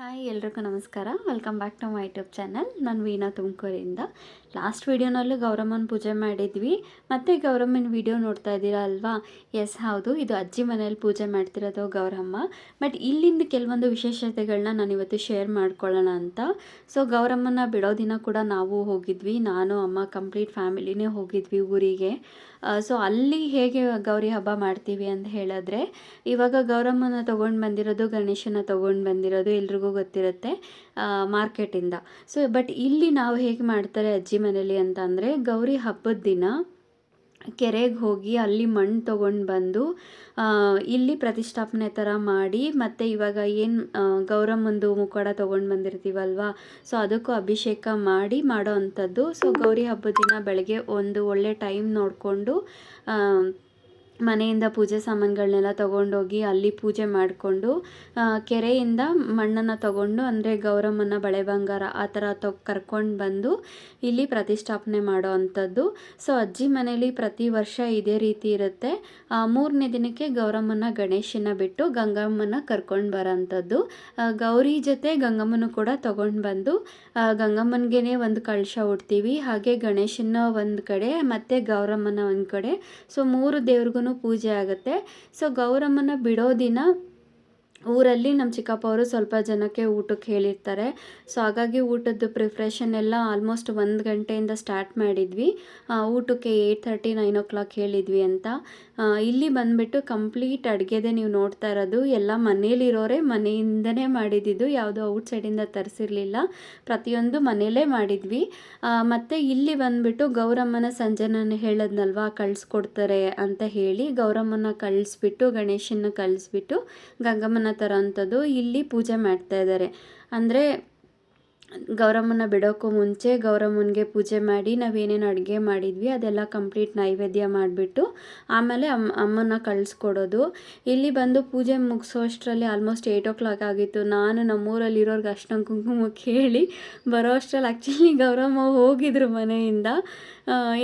Hi, ಎಲ್ರಿಗೂ ನಮಸ್ಕಾರ. Welcome back to my YouTube channel ನಾನು ವೀಣಾ ತುಮಕೂರಿಂದ. ಲಾಸ್ಟ್ ವೀಡಿಯೋನಲ್ಲೂ ಗೌರಮ್ಮನ ಪೂಜೆ ಮಾಡಿದ್ವಿ. ಮತ್ತು ಗೌರಮ್ಮನ ವೀಡಿಯೋ ನೋಡ್ತಾ ಇದ್ದೀರಾ ಅಲ್ವಾ? ಎಸ್ ಹೌದು. ಇದು ಅಜ್ಜಿ ಮನೇಲಿ ಪೂಜೆ ಮಾಡ್ತಿರೋದು ಗೌರಮ್ಮ. ಬಟ್ ಇಲ್ಲಿಂದ ಕೆಲವೊಂದು ವಿಶೇಷತೆಗಳನ್ನ ನಾನು ಇವತ್ತು ಶೇರ್ ಮಾಡ್ಕೊಳ್ಳೋಣ ಅಂತ. ಸೊ ಗೌರಮ್ಮನ ಬಿಡೋ ದಿನ ಕೂಡ ನಾವು ಹೋಗಿದ್ವಿ. ನಾನು, ಅಮ್ಮ ಕಂಪ್ಲೀಟ್ ಫ್ಯಾಮಿಲಿನೇ ಹೋಗಿದ್ವಿ ಊರಿಗೆ. ಸೊ ಅಲ್ಲಿ ಹೇಗೆ ಗೌರಿ ಹಬ್ಬ ಮಾಡ್ತೀವಿ ಅಂತ ಹೇಳಿದ್ರೆ, ಇವಾಗ ಗೌರಮ್ಮನ ತೊಗೊಂಡು ಬಂದಿರೋದು ಗಣೇಶನ ತೊಗೊಂಡು ಬಂದಿರೋದು ಎಲ್ರಿಗೂ ಗೊತ್ತಿರುತ್ತೆ ಮಾರ್ಕೆಟಿಂದ. ಸೊ ಬಟ್ ಇಲ್ಲಿ ನಾವು ಹೇಗೆ ಮಾಡ್ತಾರೆ ಅಜ್ಜಿ ಮನೇಲಿ ಅಂತ ಅಂದರೆ, ಗೌರಿ ಹಬ್ಬದ ದಿನ ಕೆರೆಗೆ ಹೋಗಿ ಅಲ್ಲಿ ಮಣ್ಣು ತೊಗೊಂಡು ಬಂದು ಇಲ್ಲಿ ಪ್ರತಿಷ್ಠಾಪನೆ ಥರ ಮಾಡಿ, ಮತ್ತು ಇವಾಗ ಏನು ಗೌರಮ್ಮಂದು ಮುಖಡ ತೊಗೊಂಡು ಬಂದಿರ್ತೀವಲ್ವ, ಸೊ ಅದಕ್ಕೂ ಅಭಿಷೇಕ ಮಾಡಿ ಮಾಡೋ ಅಂಥದ್ದು. ಸೊ ಗೌರಿ ಹಬ್ಬದ ದಿನ ಬೆಳಗ್ಗೆ ಒಂದು ಒಳ್ಳೆ ಟೈಮ್ ನೋಡಿಕೊಂಡು ಮನೆಯಿಂದ ಪೂಜೆ ಸಾಮಾನುಗಳನ್ನೆಲ್ಲ ತೊಗೊಂಡೋಗಿ ಅಲ್ಲಿ ಪೂಜೆ ಮಾಡಿಕೊಂಡು ಕೆರೆಯಿಂದ ಮಣ್ಣನ್ನು ತಗೊಂಡು, ಅಂದರೆ ಗೌರಮ್ಮನ ಬಳೆ ಬಂಗಾರ ಆ ಥರ ತೊ, ಕರ್ಕೊಂಡು ಬಂದು ಇಲ್ಲಿ ಪ್ರತಿಷ್ಠಾಪನೆ ಮಾಡೋ ಅಂಥದ್ದು ಸೊ, ಅಜ್ಜಿ ಮನೇಲಿ ಪ್ರತಿ ವರ್ಷ ಇದೇ ರೀತಿ ಇರುತ್ತೆ. ಮೂರನೇ ದಿನಕ್ಕೆ ಗೌರಮ್ಮನ ಗಣೇಶನ ಬಿಟ್ಟು ಗಂಗಮ್ಮನ ಕರ್ಕೊಂಡು ಬರೋಂಥದ್ದು. ಗೌರಿ ಜೊತೆ ಗಂಗಮ್ಮನ ಕೂಡ ತೊಗೊಂಡು ಬಂದು ಗಂಗಮ್ಮನಿಗೆ ಒಂದು ಕಳಶ ಉಡ್ತೀವಿ ಹಾಗೆ ಗಣೇಶನ ಒಂದು ಕಡೆ, ಮತ್ತು ಗೌರಮ್ಮನ ಒಂದು ಕಡೆ. ಸೊ, ಮೂರು ದೇವ್ರಿಗೂ ಪೂಜೆ ಆಗುತ್ತೆ. ಸೊ ಗೌರಮ್ಮನ ಬಿಡೋ ದಿನ ಊರಲ್ಲಿ ನಮ್ಮ ಚಿಕ್ಕಪ್ಪ ಅವರು ಸ್ವಲ್ಪ ಜನಕ್ಕೆ ಊಟಕ್ಕೆ ಹೇಳಿರ್ತಾರೆ. ಸೊ ಹಾಗಾಗಿ ಊಟದ್ದು ಪ್ರಿಪ್ರೇಷನ್ ಎಲ್ಲ ಆಲ್ಮೋಸ್ಟ್ ಒಂದು ಗಂಟೆಯಿಂದ ಸ್ಟಾರ್ಟ್ ಮಾಡಿದ್ವಿ. ಊಟಕ್ಕೆ eight thirty nine o'clock ಹೇಳಿದ್ವಿ ಅಂತ. ಇಲ್ಲಿ ಬಂದುಬಿಟ್ಟು ಕಂಪ್ಲೀಟ್ ಅಡುಗೆದೇ ನೀವು ನೋಡ್ತಾ ಇರೋದು. ಎಲ್ಲ ಮನೇಲಿರೋರೆ ಮನೆಯಿಂದನೇ ಮಾಡಿದ್ದು. ಯಾವುದೋ ಔಟ್ ಸೈಡಿಂದ ತರಿಸಿರಲಿಲ್ಲ. ಪ್ರತಿಯೊಂದು ಮನೆಯಲ್ಲೇ ಮಾಡಿದ್ವಿ. ಮತ್ತು ಇಲ್ಲಿ ಬಂದುಬಿಟ್ಟು ಗೌರಮ್ಮನ ಸಂಜೆ ನಾನು ಹೇಳದ್ನಲ್ವಾ? ಕಳಿಸ್ಕೊಡ್ತಾರೆ ಅಂತ ಹೇಳಿ ಗೌರಮ್ಮನ ಕಳಿಸ್ಬಿಟ್ಟು ಗಣೇಶನ ಕಳಿಸ್ಬಿಟ್ಟು, ಗಂಗಮ್ಮನ ಥರ ಅಂಥದ್ದು ಇಲ್ಲಿ ಪೂಜೆ ಮಾಡ್ತಾ ಇದ್ದಾರೆ. ಅಂದರೆ ಗೌರಮ್ಮನ ಬಿಡೋಕ್ಕೂ ಮುಂಚೆ ಗೌರಮ್ಮನಿಗೆ ಪೂಜೆ ಮಾಡಿ ನಾವೇನೇನು ಅಡುಗೆ ಮಾಡಿದ್ವಿ, ಅದೆಲ್ಲ ಕಂಪ್ಲೀಟ್ ನೈವೇದ್ಯ ಮಾಡಿಬಿಟ್ಟು ಆಮೇಲೆ ಅಮ್ಮ ಅಮ್ಮನ ಕಳಿಸ್ಕೊಡೋದು. ಇಲ್ಲಿ ಬಂದು ಪೂಜೆ ಮುಗಿಸೋ ಆಲ್ಮೋಸ್ಟ್ ಏಯ್ಟ್ ಓ ಕ್ಲಾಕ್ ಆಗಿತ್ತು. ನಾನು ನಮ್ಮೂರಲ್ಲಿರೋರ್ಗೆ ಅಷ್ಟೊಂದು ಕುಂಕುಮ ಕೇಳಿ ಬರೋ ಅಷ್ಟರಲ್ಲಿ ಆ್ಯಕ್ಚುಲಿ ಗೌರಮ್ಮ ಹೋಗಿದ್ರು ಮನೆಯಿಂದ.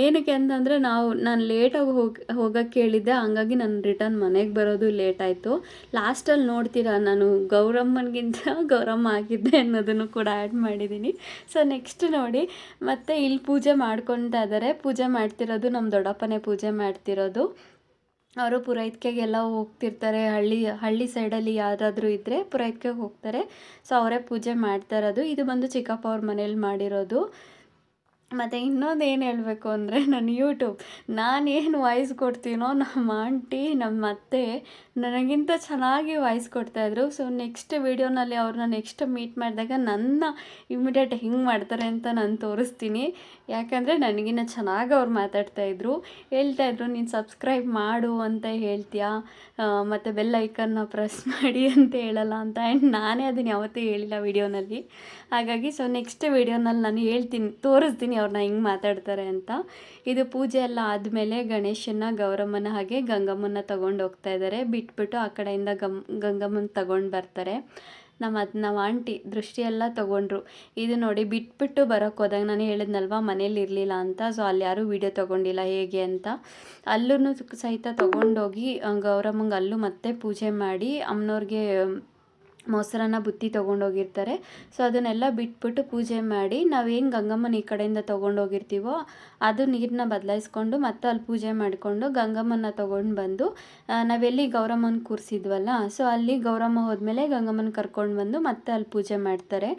ಏನಕ್ಕೆ ಅಂತಂದರೆ ನಾವು, ನಾನು ಲೇಟಾಗಿ ಹೋಗಿ ಹೋಗೋಕ್ಕೆ ಕೇಳಿದ್ದೆ, ಹಂಗಾಗಿ ನಾನು ರಿಟರ್ನ್ ಮನೆಗೆ ಬರೋದು ಲೇಟ್ ಆಯಿತು. ಲಾಸ್ಟಲ್ಲಿ ನೋಡ್ತೀರಾ, ನಾನು ಗೌರಮ್ಮನಿಗಿಂತ ಗೌರಮ್ಮ ಆಗಿದ್ದೆ ಅನ್ನೋದನ್ನು ಕೂಡ ಆ್ಯಡ್ ಮಾಡಿದ್ದೀನಿ. ಸೊ ನೆಕ್ಸ್ಟ್ ನೋಡಿ, ಮತ್ತೆ ಇಲ್ಲಿ ಪೂಜೆ ಮಾಡ್ಕೊತಾ ಇದ್ದಾರೆ ಪೂಜೆ ಮಾಡ್ತಿರೋದು ನಮ್ಮ ದೊಡ್ಡಪ್ಪನೇ ಪೂಜೆ ಮಾಡ್ತಿರೋದು. ಅವರು ಪುರೋಹಿತ್ಕೆಗೆಲ್ಲ ಹೋಗ್ತಿರ್ತಾರೆ. ಹಳ್ಳಿ ಹಳ್ಳಿ ಸೈಡಲ್ಲಿ ಯಾರಾದರೂ ಇದ್ದರೆ ಪುರೋಹಿತ್ಕೆಗೆ ಹೋಗ್ತಾರೆ. ಸೊ ಅವರೇ ಪೂಜೆ ಮಾಡ್ತಾ ಇರೋದು. ಇದು ಬಂದು ಚಿಕ್ಕಪ್ಪ ಅವ್ರ ಮನೇಲಿ ಮಾಡಿರೋದು. ಮತ್ತು ಇನ್ನೊಂದು ಏನು ಹೇಳಬೇಕು ಅಂದರೆ ನನ್ನ ಯೂಟ್ಯೂಬ್ ನಾನೇನು ವಾಯ್ಸ್ ಕೊಡ್ತೀನೋ ನಮ್ಮ ಆಂಟಿ ನಮ್ಮ ಅತ್ತೆ ನನಗಿಂತ ಚೆನ್ನಾಗಿ ವಾಯ್ಸ್ ಕೊಡ್ತಾಯಿದ್ರು ಸೊ ನೆಕ್ಸ್ಟ್ ವೀಡಿಯೋನಲ್ಲಿ ಅವ್ರನ್ನ ನೆಕ್ಸ್ಟ್ ಮೀಟ್ ಮಾಡಿದಾಗ ನನ್ನ ಇಮಿಡಿಯೇಟ್ ಹೆಂಗೆ ಮಾಡ್ತಾರೆ ಅಂತ ನಾನು ತೋರಿಸ್ತೀನಿ. ಯಾಕಂದರೆ ನನಗಿನ್ನ ಚೆನ್ನಾಗಿ ಅವ್ರು ಮಾತಾಡ್ತಾಯಿದ್ರು ಹೇಳ್ತಾಯಿದ್ರು ನೀನು ಸಬ್ಸ್ಕ್ರೈಬ್ ಮಾಡು ಅಂತ ಹೇಳ್ತೀಯಾ? ಮತ್ತು ಬೆಲ್ ಐಕನ್ನ ಪ್ರೆಸ್ ಮಾಡಿ ಅಂತ ಹೇಳಲ್ಲ ಅಂತ. ಆ್ಯಂಡ್ ನಾನೇ ಅದನ್ನು ಯಾವತ್ತೂ ಹೇಳಿಲ್ಲ ವೀಡಿಯೋನಲ್ಲಿ ಹಾಗಾಗಿ ಸೊ ನೆಕ್ಸ್ಟ್ ವೀಡಿಯೋನಲ್ಲಿ ನಾನು ಹೇಳ್ತೀನಿ, ತೋರಿಸ್ತೀನಿ ಅವ್ರನ್ನ ಹಿಂಗೆ ಮಾತಾಡ್ತಾರೆ ಅಂತ. ಇದು ಪೂಜೆ ಎಲ್ಲ ಆದಮೇಲೆ ಗಣೇಶನ ಗೌರಮ್ಮನ ಹಾಗೆ ಗಂಗಮ್ಮನ ತಗೊಂಡು ಹೋಗ್ತಾ ಇದ್ದಾರೆ ಬಿಟ್ಬಿಟ್ಟು ಆ ಕಡೆಯಿಂದ ಗಮ್ ಗಂಗಮ್ಮನ ತಗೊಂಡು ಬರ್ತಾರೆ. ನಮ್ಮ ಅದು ನಾವು ಆಂಟಿ ದೃಷ್ಟಿಯೆಲ್ಲ ತೊಗೊಂಡ್ರು. ಇದು ನೋಡಿ ಬಿಟ್ಬಿಟ್ಟು ಬರೋಕ್ಕೆ ಹೋದಾಗ ನಾನು ಹೇಳಿದ್ನಲ್ವ, ಮನೇಲಿ ಇರಲಿಲ್ಲ ಅಂತ, ಸೊ ಅಲ್ಲಿ ಯಾರೂ ವೀಡಿಯೋ ತೊಗೊಂಡಿಲ್ಲ ಹೇಗೆ ಅಂತ. ಅಲ್ಲೂ ಸಹಿತ ತೊಗೊಂಡೋಗಿ, ಗೌರಮ್ಮಂಗೆ ಅಲ್ಲೂ ಮತ್ತೆ ಪೂಜೆ ಮಾಡಿ, ಅಮ್ಮನವ್ರಿಗೆ ಮೊಸರನ್ನ ಬುತ್ತಿ ತೊಗೊಂಡೋಗಿರ್ತಾರೆ. ಸೊ ಅದನ್ನೆಲ್ಲ ಬಿಟ್ಬಿಟ್ಟು ಪೂಜೆ ಮಾಡಿ ನಾವೇನು ಗಂಗಮ್ಮನ ಈ ಕಡೆಯಿಂದ ತೊಗೊಂಡೋಗಿರ್ತೀವೋ ಅದು ನೀರನ್ನ ಬದಲಾಯಿಸ್ಕೊಂಡು ಮತ್ತೆ ಅಲ್ಲಿ ಪೂಜೆ ಮಾಡಿಕೊಂಡು ಗಂಗಮ್ಮನ ತೊಗೊಂಡು ಬಂದು ನಾವೆಲ್ಲಿ ಗೌರಮ್ಮನ ಕೂರಿಸಿದ್ವಲ್ಲ ಸೊ ಅಲ್ಲಿ ಗೌರಮ್ಮ ಹೋದ್ಮೇಲೆ ಗಂಗಮ್ಮನ ಕರ್ಕೊಂಡು ಬಂದು ಮತ್ತೆ ಅಲ್ಲಿ ಪೂಜೆ ಮಾಡ್ತಾರೆ.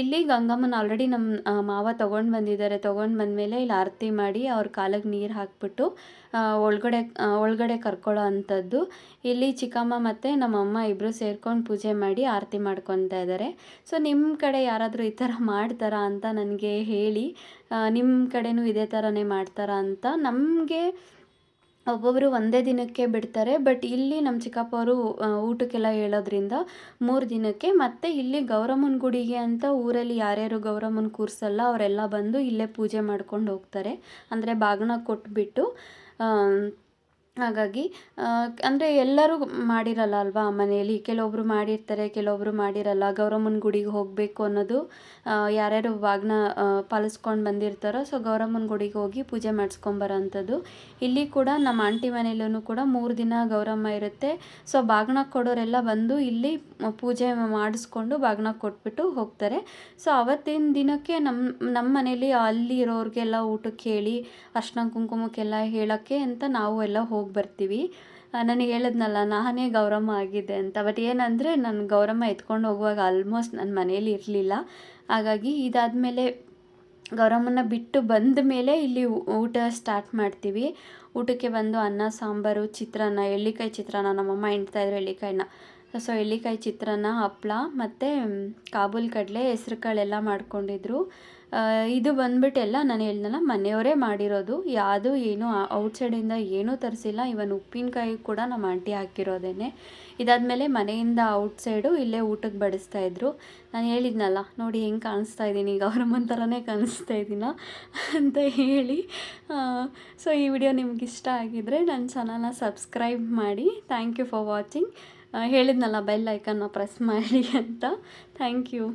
ಇಲ್ಲಿ ಗಂಗಮ್ಮನ ಆಲ್ರೆಡಿ ನಮ್ಮ ಮಾವ ತೊಗೊಂಡು ಬಂದಿದ್ದಾರೆ. ತೊಗೊಂಡು ಬಂದಮೇಲೆ ಇಲ್ಲಿ ಆರತಿ ಮಾಡಿ ಅವ್ರ ಕಾಲಿಗೆ ನೀರು ಹಾಕ್ಬಿಟ್ಟು ಒಳಗಡೆ ಒಳಗಡೆ ಕರ್ಕೊಳ್ಳೋ ಅಂಥದ್ದು. ಇಲ್ಲಿ ಚಿಕ್ಕಮ್ಮ ಮತ್ತು ನಮ್ಮಮ್ಮ ಇಬ್ಬರು ಸೇರ್ಕೊಂಡು ಪೂಜೆ ಮಾಡಿ ಆರತಿ ಮಾಡ್ಕೊತಾ ಇದ್ದಾರೆ ಸೊ ನಿಮ್ಮ ಕಡೆ ಯಾರಾದರೂ ಈ ಥರ ಮಾಡ್ತಾರಾ ಅಂತ ನನಗೆ ಹೇಳಿ ನಿಮ್ಮ ಕಡೆನೂ ಇದೇ ಥರನೇ ಮಾಡ್ತಾರಾ ಅಂತ ನಮಗೆ ಒಬ್ಬೊಬ್ಬರು ಒಂದೇ ದಿನಕ್ಕೆ ಬಿಡ್ತಾರೆ. ಬಟ್ ಇಲ್ಲಿ ನಮ್ಮ ಚಿಕ್ಕಪ್ಪ ಅವರು ಊಟಕ್ಕೆಲ್ಲ ಹೇಳೋದ್ರಿಂದ ಮೂರು ದಿನಕ್ಕೆ ಮತ್ತು ಇಲ್ಲಿ ಗೌರಮ್ಮನ ಗುಡಿಗೆ ಅಂತ ಊರಲ್ಲಿ ಯಾರ್ಯಾರು ಗೌರಮ್ಮನ ಕೂರಿಸಲ್ಲ, ಅವರೆಲ್ಲ ಬಂದು ಇಲ್ಲೇ ಪೂಜೆ ಮಾಡ್ಕೊಂಡು ಹೋಗ್ತಾರೆ. ಅಂದರೆ ಬಾಗಿನ ಕೊಟ್ಬಿಟ್ಟು. 嗯 ಹಾಗಾಗಿ ಅಂದರೆ ಎಲ್ಲರೂ ಮಾಡಿರಲ್ಲ ಅಲ್ವಾ ಮನೆಯಲ್ಲಿ? ಕೆಲವೊಬ್ಬರು ಮಾಡಿರ್ತಾರೆ ಕೆಲವೊಬ್ಬರು ಮಾಡಿರಲ್ಲ. ಗೌರಮ್ಮನ ಗುಡಿಗೆ ಹೋಗಬೇಕು ಅನ್ನೋದು ಯಾರ್ಯಾರು ವಾಗ್ನ ಪಾಲಿಸ್ಕೊಂಡು ಬಂದಿರ್ತಾರೋ, ಸೊ ಗೌರಮ್ಮನ ಗುಡಿಗೆ ಹೋಗಿ ಪೂಜೆ ಮಾಡಿಸ್ಕೊಂಬರೋಂಥದ್ದು. ಇಲ್ಲಿ ಕೂಡ ನಮ್ಮ ಆಂಟಿ ಮನೆಯಲ್ಲೂ ಕೂಡ ಮೂರು ದಿನ ಗೌರಮ್ಮ ಇರುತ್ತೆ. ಸೊ ಬಾಗ್ನ ಕೊಡೋರೆಲ್ಲ ಬಂದು ಇಲ್ಲಿ ಪೂಜೆ ಮಾಡಿಸ್ಕೊಂಡು ಬಾಗ್ನ ಕೊಟ್ಬಿಟ್ಟು ಹೋಗ್ತಾರೆ. ಸೊ ಅವತ್ತಿನ ದಿನಕ್ಕೆ ನಮ್ಮ ನಮ್ಮ ಮನೇಲಿ ಅಲ್ಲಿ ಇರೋರಿಗೆಲ್ಲ ಊಟಕ್ಕೆ ಹೇಳಿ, ಅರ್ಶನ ಕುಂಕುಮಕ್ಕೆಲ್ಲ ಹೇಳೋಕ್ಕೆ ಅಂತ ನಾವು ಎಲ್ಲ ಹೋಗಿ ಬರ್ತೀವಿ. ನನಗೆ ಹೇಳಿದ್ನಲ್ಲ, ನಾನೇ ಗೌರಮ್ಮ ಆಗಿದೆ ಅಂತ. ಬಟ್ ಏನಂದರೆ, ನಾನು ಗೌರಮ್ಮ ಎತ್ಕೊಂಡು ಹೋಗುವಾಗ ಆಲ್ಮೋಸ್ಟ್ ನನ್ನ ಮನೇಲಿ ಇರಲಿಲ್ಲ. ಹಾಗಾಗಿ ಇದಾದಮೇಲೆ ಗೌರಮ್ಮನ ಬಿಟ್ಟು ಬಂದ ಮೇಲೆ ಇಲ್ಲಿ ಊಟ ಸ್ಟಾರ್ಟ್ ಮಾಡ್ತೀವಿ. ಊಟಕ್ಕೆ ಬಂದು ಅನ್ನ, ಸಾಂಬಾರು, ಚಿತ್ರಾನ್ನ, ಎಳ್ಳಿಕಾಯಿ ಚಿತ್ರಾನ್ನ, ನಮ್ಮಮ್ಮ ಇದ್ರು ಎಳ್ಳಿಕಾಯಿನ. ಸೊ ಎಳ್ಳಿಕಾಯಿ ಚಿತ್ರಾನ್ನ, ಹಪ್ಳ ಮತ್ತು, ಕಾಬೂಲ್ ಕಡಲೆ ಹೆಸ್ರು ಕಾಳೆಲ್ಲ ಮಾಡ್ಕೊಂಡಿದ್ರು. ಇದು ಬಂದ್ಬಿಟ್ಟು ಎಲ್ಲ ನಾನು ಹೇಳ್ದಲ್ಲ ಮನೆಯವರೇ ಮಾಡಿರೋದು. ಯಾವುದು ಏನು ಔಟ್ಸೈಡಿಂದ ಏನೂ ತರಿಸಿಲ್ಲ. ಇವನ್ ಉಪ್ಪಿನಕಾಯಿ ಕೂಡ ನಮ್ಮ ಆಂಟಿ ಹಾಕಿರೋದೇನೆ. ಇದಾದಮೇಲೆ ಮನೆಯಿಂದ ಔಟ್ಸೈಡು ಇಲ್ಲೇ ಊಟಕ್ಕೆ ಬಡಿಸ್ತಾ ಇದ್ರು. ನಾನು ಹೇಳಿದ್ನಲ್ಲ, ನೋಡಿ ಹೆಂಗೆ ಕಾಣಿಸ್ತಾ ಇದ್ದೀನಿ. ಈಗ ಅವ್ರಮ್ಮನ ಥರನೇ ಕಾಣಿಸ್ತಾ ಇದ್ದೀನ ಅಂತ ಹೇಳಿ. ಸೊ ಈ ವಿಡಿಯೋ ನಿಮ್ಗೆ ಇಷ್ಟ ಆಗಿದ್ರೆ ನನ್ನ ಚಾನಲ್ನ ಸಬ್ಸ್ಕ್ರೈಬ್ ಮಾಡಿ. ಥ್ಯಾಂಕ್ ಯು ಫಾರ್ ವಾಚಿಂಗ್ ಹೇಳಿದ್ನಲ್ಲ ಬೆಲ್ ಐಕನ್ನ ಪ್ರೆಸ್ ಮಾಡಿ ಅಂತ. Thank you